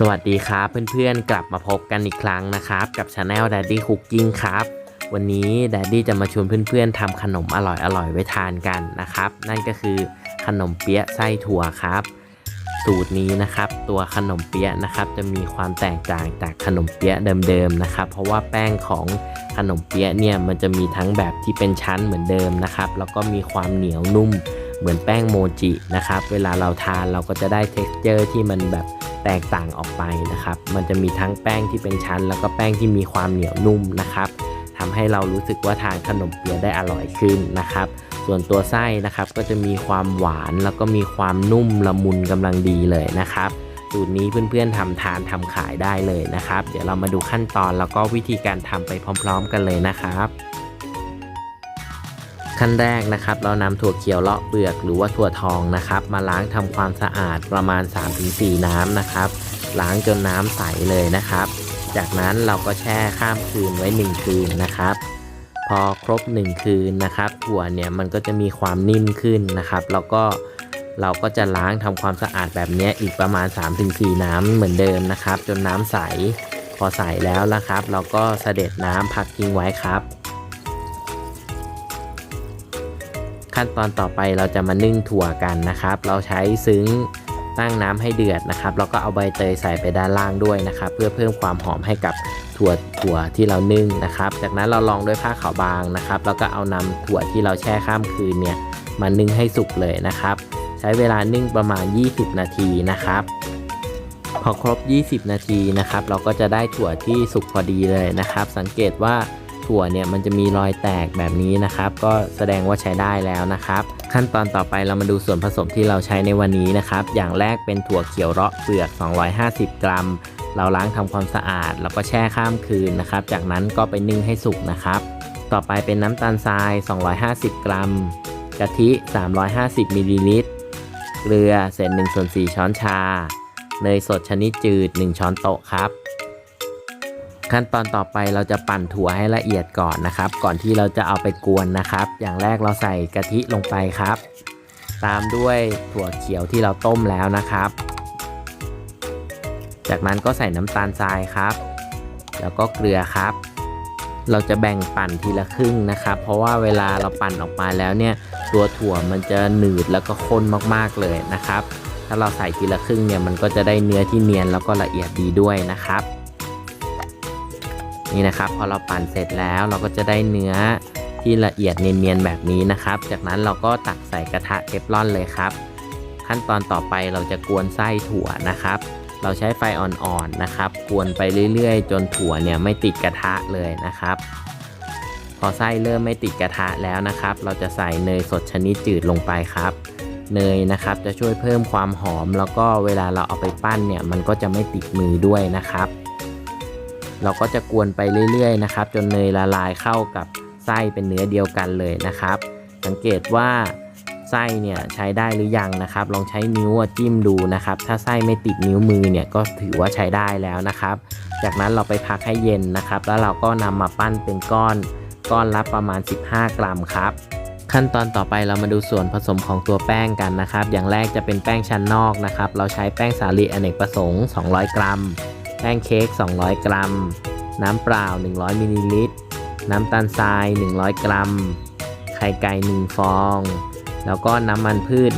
สวัสดีครับเพื่อนๆ กลับมาพบกันอีกครั้งนะครับ กับช anel Daddy Cooking ครับ วันนี้ Daddy จะมาชวนเพื่อนๆทำขนมอร่อยๆ ไว้ทานกันนะครับ นั่นก็คือขนมเปี๊ยะไส้ถั่วครับ สูตรนี้นะครับ ตัวขนมเปี๊ยะนะครับ จะมีความแตกต่างจากขนมเปี๊ยะเดิมๆนะครับ เพราะว่าแป้งของขนมเปี๊ยะเนี่ยมันจะมีทั้งแบบที่เป็นชั้นเหมือนเดิมนะครับ แล้วก็มีความเหนียวนุ่ม เหมือนแป้งโมจินะครับ เวลาเราทานเราก็จะได้ t e x t อร์ที่มันแบบแตกต่างออกไปนะครับ มันจะมีทั้งแป้งที่เป็นชั้น แล้วก็แป้งที่มีความเหนียวนุ่มนะครับทำให้เรารู้สึกว่าทานขนมเปี๊ยะได้อร่อยขึ้นนะครับ ส่วนตัวไส้นะครับก็จะมีความหวานแล้วก็มีความนุ่มละมุนกำลังดีเลยนะครับสูตรนี้เพื่อนๆทำทานทำขายได้เลยนะครับ เดี๋ยวเรามาดูขั้นตอนแล้วก็วิธีการทำไปพร้อม ๆ กันเลยนะครับ ขั้นแรกนะครับเรานำถั่วเขียวเลาะเปลือกหรือว่าถั่วทองนะครับ มาล้างทำความสะอาดประมาณ 3-4 น้ำนะครับ ล้างจนน้ำใสเลยนะครับ จากนั้นเราก็แช่ข้ามคืนไว้ 1 คืนนะครับ พอครบ 1 คืนนะครับถั่วเนี่ยมันก็จะมีความนิ่มขึ้นนะครับ แล้วก็เราก็จะล้างทำความสะอาดแบบนี้อีกประมาณ 3-4 น้ำเหมือนเดิมนะครับ จนน้ำใส พอใสแล้วนะครับ เราก็เสด็จน้ำพักทิ้งไว้ครับ ขั้นตอนต่อไปเราจะมานึ่งถั่วกันนะครับ เราใช้ซึ้งตั้งน้ำให้เดือดนะครับแล้วก็เอาใบเตยใส่ไปด้านล่างด้วยนะครับ เพื่อเพิ่มความหอมให้กับถั่วถั่วที่เรานึ่งนะครับ จากนั้นเราลองด้วยผ้าขาวบางนะครับ แล้วก็เอานำถั่วที่เราแช่ข้ามคืนเนี่ยมานึ่งให้สุกเลยนะครับ ใช้เวลานึ่งประมาณ 20 นาทีนะครับ พอครบ 20 นาทีนะครับ เราก็จะได้ถั่วที่สุกพอดีเลยนะครับ สังเกตว่า ถั่วเนี่ยมันจะมีรอยแตกแบบนี้นะครับ ก็แสดงว่าใช้ได้แล้วนะครับ ขั้นตอนต่อไปเรามาดูส่วนผสมที่เราใช้ในวันนี้นะครับ อย่างแรกเป็นถั่วเขียวเราะเปลือก 250 กรัม เราล้างทำความสะอาด แล้วก็แช่ข้ามคืนนะครับ จากนั้นก็ไปนึ่งให้สุกนะครับ ต่อไปเป็นน้ำตาลทราย 250 กรัม กะทิ 350มิลลิลิตรเกลือเศษ1ส่วน4ช้อนชา เนยสดชนิดจืด 1 ช้อนโต๊ะครับ ขั้นตอนต่อไปเราจะปั่นถั่วให้ละเอียดก่อนนะครับ ก่อนที่เราจะเอาไปกวนนะครับ อย่างแรกเราใส่กะทิลงไปครับ ตามด้วยถั่วเขียวที่เราต้มแล้วนะครับ จากนั้นก็ใส่น้ำตาลทรายครับ แล้วก็เกลือครับ เราจะแบ่งปั่นทีละครึ่งนะครับ เพราะว่าเวลาเราปั่นออกมาแล้วเนี่ยตัวถั่วมันจะหนืดแล้วก็ข้นมากๆเลยนะครับ ถ้าเราใส่ทีละครึ่งเนี่ยมันก็จะได้เนื้อที่เนียนแล้วก็ละเอียดดีด้วยนะครับ นี่นะครับพอเราปั่นเสร็จแล้วเราก็จะได้เนื้อที่ละเอียดเนียนๆแบบนี้นะครับ จากนั้นเราก็ตักใส่กระทะเทฟลอนเลยครับ ขั้นตอนต่อไปเราจะกวนไส้ถั่วนะครับ เราใช้ไฟอ่อนๆนะครับ กวนไปเรื่อยๆ จนถั่วเนี่ยไม่ติดกระทะเลยนะครับ พอไส้เริ่มไม่ติดกระทะแล้วนะครับ เราจะใส่เนยสดชนิดจืดลงไปครับ เนยนะครับจะช่วยเพิ่มความหอม แล้วก็เวลาเราเอาไปปั้นเนี่ยมันก็จะไม่ติดมือด้วยนะครับ เราก็จะกวนไปเรื่อยๆนะครับ จนเนยละลายเข้ากับไส้เป็นเนื้อเดียวกันเลยนะครับ สังเกตว่าไส้เนี่ยใช้ได้หรือยังนะครับ ลองใช้นิ้วจิ้มดูนะครับ ถ้าไส้ไม่ติดนิ้วมือเนี่ยก็ถือว่าใช้ได้แล้วนะครับ จากนั้นเราไปพักให้เย็นนะครับ แล้วเราก็นำมาปั้นเป็นก้อนก้อนละประมาณ 15 กรัมครับ ขั้นตอนต่อไปเรามาดูส่วนผสมของตัวแป้งกันนะครับ อย่างแรกจะเป็นแป้งชั้นนอกนะครับ เราใช้แป้งสาลีอเนกประสงค์ 200 กรัม แป้งเค้ก 200 กรัม น้ำเปล่า 100 มิลลิลิตร น้ำตาลทราย 100 กรัม ไข่ไก่ 1 ฟอง แล้วก็น้ำมันพืช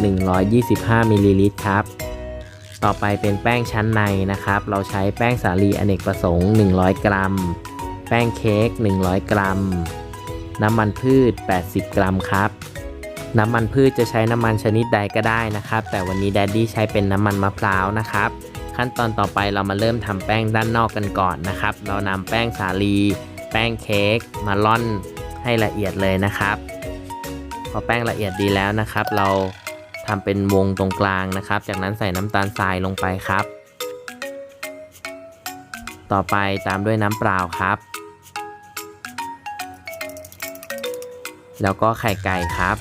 125 มิลลิลิตรครับ ต่อไปเป็นแป้งชั้นในนะครับ เราใช้แป้งสาลีอเนกประสงค์ 100 กรัม แป้งเค้ก 100 กรัม น้ำมันพืช 80 กรัมครับน้ำมันพืชจะใช้น้ำมันชนิดใดก็ได้นะครับ แต่วันนี้แดดดี้ใช้เป็นน้ำมันมะพร้าวนะครับ ขั้นตอนต่อไปเรามาเริ่มทำแป้งด้านนอกกันก่อนนะครับ เรานำแป้งสาลี แป้งเค้กมาล่อนให้ละเอียดเลยนะครับ พอแป้งละเอียดดีแล้วนะครับ เราทำเป็นวงตรงกลางนะครับ จากนั้นใส่น้ำตาลทรายลงไปครับ ต่อไปตามด้วยน้ำเปล่าครับ แล้วก็ไข่ไก่ครับ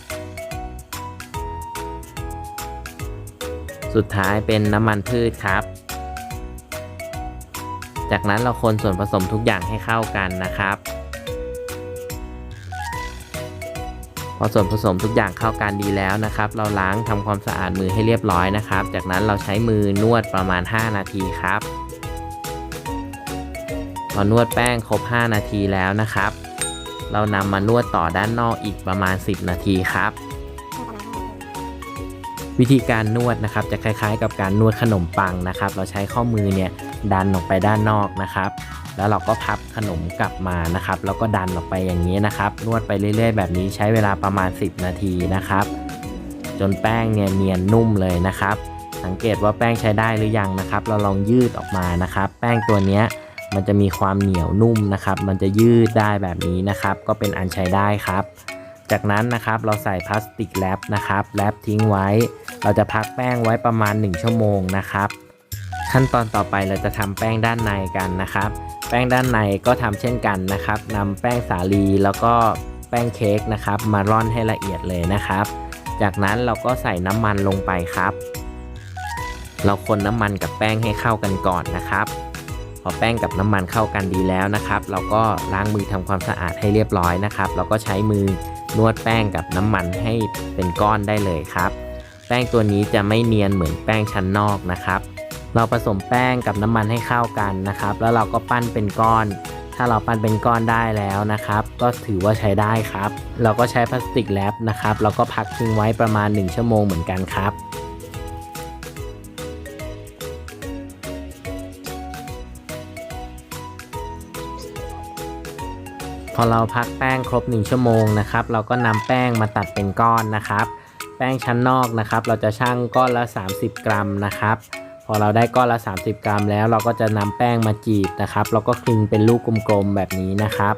สุดท้ายเป็นน้ำมันพืชครับ จากนั้นเราคนส่วนผสมทุกอย่างให้เข้ากันนะครับ พอส่วนผสมทุกอย่างเข้ากันดีแล้วนะครับ เราล้างทำความสะอาดมือให้เรียบร้อยนะครับ จากนั้นเราใช้มือนวดประมาณ 5 นาทีครับพอนวดแป้งครบ 5 นาทีแล้วนะครับ เรานำมานวดต่อด้านนอกอีกประมาณ 10 นาทีครับวิธีการนวดนะครับจะคล้ายๆ กับการนวดขนมปังนะครับ เราใช้ข้อมือเนี่ย ดันออกไปด้านนอกนะครับ แล้วเราก็พับขนมกลับมานะครับ แล้วก็ดันออกไปอย่างนี้นะครับ นวดไปเรื่อย ๆ แบบนี้ใช้เวลาประมาณ 10 นาทีนะครับ จนแป้งเนี่ยเนียนนุ่มเลยนะครับ สังเกตว่าแป้งใช้ได้หรือยังนะครับ เราลองยืดออกมานะครับ แป้งตัวเนี้ยมันจะมีความเหนียวนุ่มนะครับ มันจะยืดได้แบบนี้นะครับ ก็เป็นอันใช้ได้ครับ จากนั้นนะครับเราใส่พลาสติกแรปนะครับแรปทิ้งไว้ เราจะพักแป้งไว้ประมาณ 1 ชั่วโมงนะครับ ขั้นตอนต่อไปเราจะทำแป้งด้านในกันนะครับ แป้งด้านในก็ทำเช่นกันนะครับนำแป้งสาลีแล้วก็แป้งเค้กนะครับ มาร่อนให้ละเอียดเลยนะครับ จากนั้นเราก็ใส่น้ำมันลงไปครับ เราคนน้ำมันกับแป้งให้เข้ากันก่อนนะครับ พอแป้งกับน้ำมันเข้ากันดีแล้วนะครับ เราก็ล้างมือทำความสะอาดให้เรียบร้อยนะครับ เราก็ใช้มือนวดแป้งกับน้ำมันให้เป็นก้อนได้เลยครับ แป้งตัวนี้จะไม่เนียนเหมือนแป้งชั้นนอกนะครับ เราผสมแป้งกับน้ำมันให้เข้ากันนะครับ แล้วเราก็ปั้นเป็นก้อน ถ้าเราปั้นเป็นก้อนได้แล้วนะครับ ก็ถือว่าใช้ได้ครับ เราก็ใช้พลาสติกแรปนะครับแล้วก็พักทิ้งไว้ประมาณ 1 ชั่วโมงเหมือนกันครับพอเราพักแป้งครบ 1 ชั่วโมงนะครับ เราก็นำแป้งมาตัดเป็นก้อนนะครับ แป้งชั้นนอกนะครับ เราจะชั่งก้อนละ 30 กรัมนะครับ พอเราได้ก้อนละ 30 กรัม แล้วเราก็จะนำแป้งมาจีบนะครับ แล้วก็คลึงเป็นลูกกลมๆแบบนี้นะครับ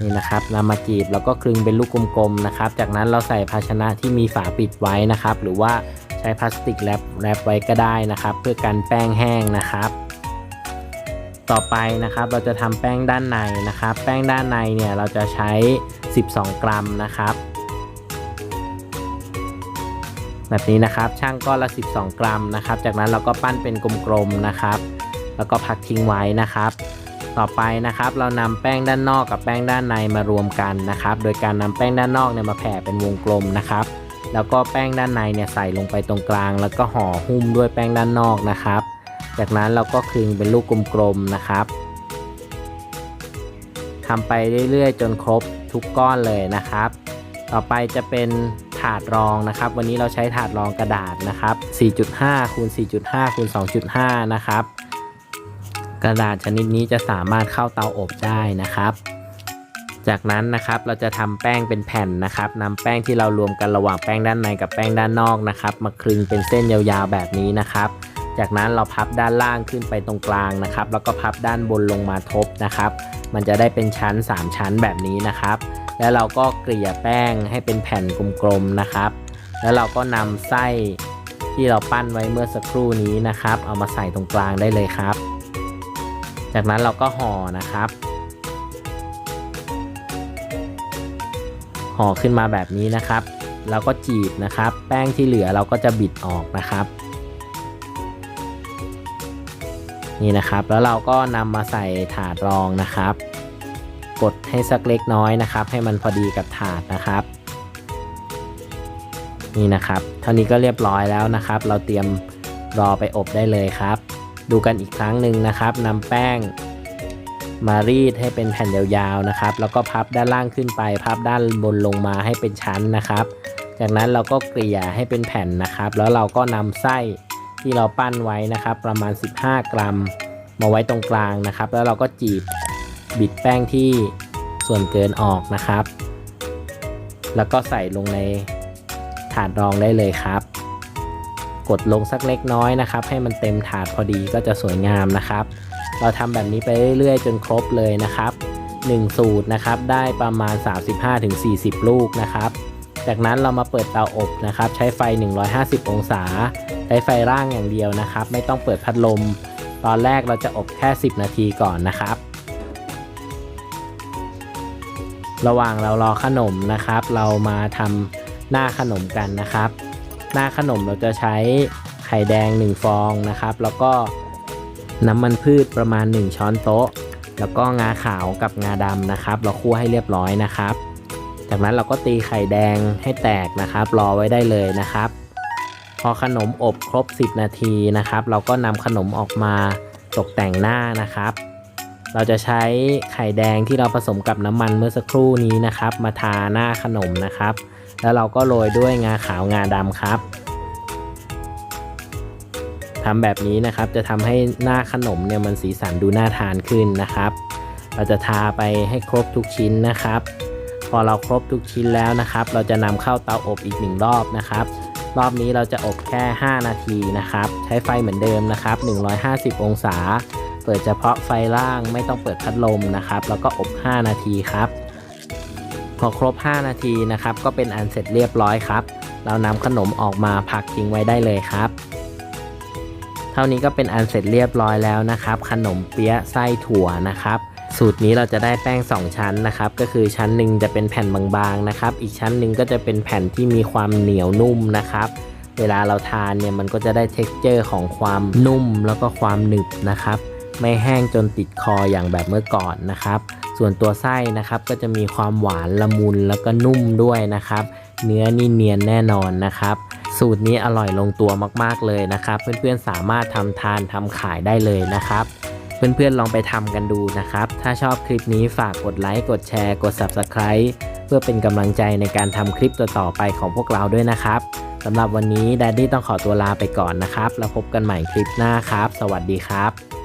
นี่นะครับนำมาจีบแล้วก็คลึงเป็นลูกกลมๆนะครับ จากนั้นเราใส่ภาชนะที่มีฝาปิดไว้นะครับ หรือว่าใช้พลาสติกแรปแรปไว้ก็ได้นะครับ เพื่อกันแป้งแห้งนะครับ ต่อไปนะครับเราจะทำแป้งด้านในนะครับ แป้งด้านในเนี่ยเราจะใช้ 12 กรัมนะครับ แบบนี้นะครับช่างก้อนละ 12 กรัมนะครับ จากนั้นเราก็ปั้นเป็นกลมๆนะครับ แล้วก็พักทิ้งไว้นะครับ ต่อไปนะครับเรานำแป้งด้านนอกกับแป้งด้านในมารวมกันนะครับ โดยการนำแป้งด้านนอกเนี่ยมาแผ่เป็นวงกลมนะครับ แล้วก็แป้งด้านในเนี่ยใส่ลงไปตรงกลาง แล้วก็ห่อหุ้มด้วยแป้งด้านนอกนะครับ จากนั้นเราก็คลึงเป็นลูกกลมๆนะครับทำไปเรื่อยๆ จนครบทุกก้อนเลยนะครับ ต่อไปจะเป็น ถาดรองนะครับ วันนี้เราใช้ถาดรองกระดาษนะครับ 4.5คูณ4.5คูณ2.5 นะครับ กระดาษชนิดนี้จะสามารถเข้าเตาอบได้นะครับ จากนั้นนะครับเราจะทำแป้งเป็นแผ่นนะครับนำแป้งที่เรารวมกันระหว่างแป้งด้านในกับแป้งด้านนอกนะครับ มาคลึงเป็นเส้นยาวๆแบบนี้นะครับ จากนั้นเราพับด้านล่างขึ้นไปตรงกลางนะครับ แล้วก็พับด้านบนลงมาทบนะครับ มันจะได้เป็นชั้น 3 ชั้นแบบนี้นะครับ แล้วเราก็เกลี่ยแป้งให้เป็นแผ่นกลมๆนะครับ แล้วเราก็นำไส้ที่เราปั้นไว้เมื่อสักครู่นี้นะครับ เอามาใส่ตรงกลางได้เลยครับ จากนั้นเราก็ห่อนะครับ ห่อขึ้นมาแบบนี้นะครับแล้วก็จีบนะครับ แป้งที่เหลือเราก็จะบิดออกนะครับ นี่นะครับ แล้วเราก็นำมาใส่ถาดรองนะครับ กดให้สักเล็กน้อยนะครับ ให้มันพอดีกับถาดนะครับ นี่นะครับ เท่านี้ก็เรียบร้อยแล้วนะครับ เราเตรียมรอไปอบได้เลยครับ ดูกันอีกครั้งหนึ่งนะครับนำแป้งมารีดให้เป็นแผ่นยาวๆนะครับ แล้วก็พับด้านล่างขึ้นไป พับด้านบนลงมาให้เป็นชั้นนะครับ จากนั้นเราก็เกลี่ยให้เป็นแผ่นนะครับ แล้วเราก็นำไส้ที่เราปั้นไว้นะครับ ประมาณ 15 กรัม มาไว้ตรงกลางนะครับ แล้วเราก็จีบ บิดแป้งที่ส่วนเกินออกนะครับ แล้วก็ใส่ลงในถาดรองได้เลยครับ กดลงสักเล็กน้อยนะครับ ให้มันเต็มถาดพอดีก็จะสวยงามนะครับ เราทำแบบนี้ไปเรื่อยๆ จนครบเลยนะครับ 1 สูตรนะครับได้ประมาณ 35-40 ลูกนะครับ จากนั้นเรามาเปิดเตาอบนะครับ ใช้ไฟ 150 องศาใช้ไฟร่างอย่างเดียวนะครับ ไม่ต้องเปิดพัดลม ตอนแรกเราจะอบแค่ 10 นาทีก่อนนะครับ ระหว่างเรารอขนมนะครับ เรามาทำหน้าขนมกันนะครับ หน้าขนมเราจะใช้ไข่แดง 1 ฟองนะครับ แล้วก็น้ำมันพืชประมาณ 1 ช้อนโต๊ะ แล้วก็งาขาวกับงาดำนะครับ เราคั่วให้เรียบร้อยนะครับ จากนั้นเราก็ตีไข่แดงให้แตกนะครับ รอไว้ได้เลยนะครับ พอขนมอบครบ 10 นาทีนะครับ เราก็นำขนมออกมาตกแต่งหน้านะครับ เราจะใช้ไข่แดงที่เราผสมกับน้ำมันเมื่อสักครู่นี้นะครับ มาทาหน้าขนมนะครับ แล้วเราก็โรยด้วยงาขาวงาดำครับทำแบบนี้นะครับจะทำให้หน้าขนมเนี่ยมันสีสันดูน่าทานขึ้นนะครับ เราจะทาไปให้ครบทุกชิ้นนะครับ พอเราครบทุกชิ้นแล้วนะครับ เราจะนำเข้าเตาอบอีกหนึ่งรอบนะครับ รอบนี้เราจะอบแค่ 5 นาทีนะครับ ใช้ไฟเหมือนเดิมนะครับ 150 องศา เปิดเฉพาะไฟล่างไม่ต้องเปิดพัดลมนะครับ แล้วก็อบ 5 นาทีครับ พอครบ 5 นาทีนะครับ ก็เป็นอันเสร็จเรียบร้อยครับ เรานำขนมออกมาพักทิ้งไว้ได้เลยครับ เท่านี้ก็เป็นอันเสร็จเรียบร้อยแล้วนะครับ ขนมเปี๊ยะไส้ถั่วนะครับสูตรนี้เราจะได้แป้ง 2 ชั้นนะครับ ก็คือชั้นหนึ่งจะเป็นแผ่นบางๆนะครับ อีกชั้นหนึ่งก็จะเป็นแผ่นที่มีความเหนียวนุ่มนะครับ เวลาเราทานเนี่ยมันก็จะได้เท็กเจอร์ของความนุ่มแล้วก็ความหนึบนะครับ ไม่แห้งจนติดคออย่างแบบเมื่อก่อนนะครับ ส่วนตัวไส้นะครับก็จะมีความหวานละมุนแล้วก็นุ่มด้วยนะครับ เนื้อนี่เนียนแน่นอนนะครับ สูตรนี้อร่อยลงตัวมากๆเลยนะครับ เพื่อนๆสามารถทำทานทำขายได้เลยนะครับเพื่อนๆ ลองไปทำกันดูนะครับ ถ้าชอบคลิปนี้ฝากกดไลค์ กดแชร์ กด Subscribe เพื่อเป็นกำลังใจในการทำคลิปต่อๆไปของพวกเราด้วยนะครับสำหรับวันนี้แดดดี้ต้องขอตัวลาไปก่อนนะครับ แล้วพบกันใหม่คลิปหน้าครับ สวัสดีครับ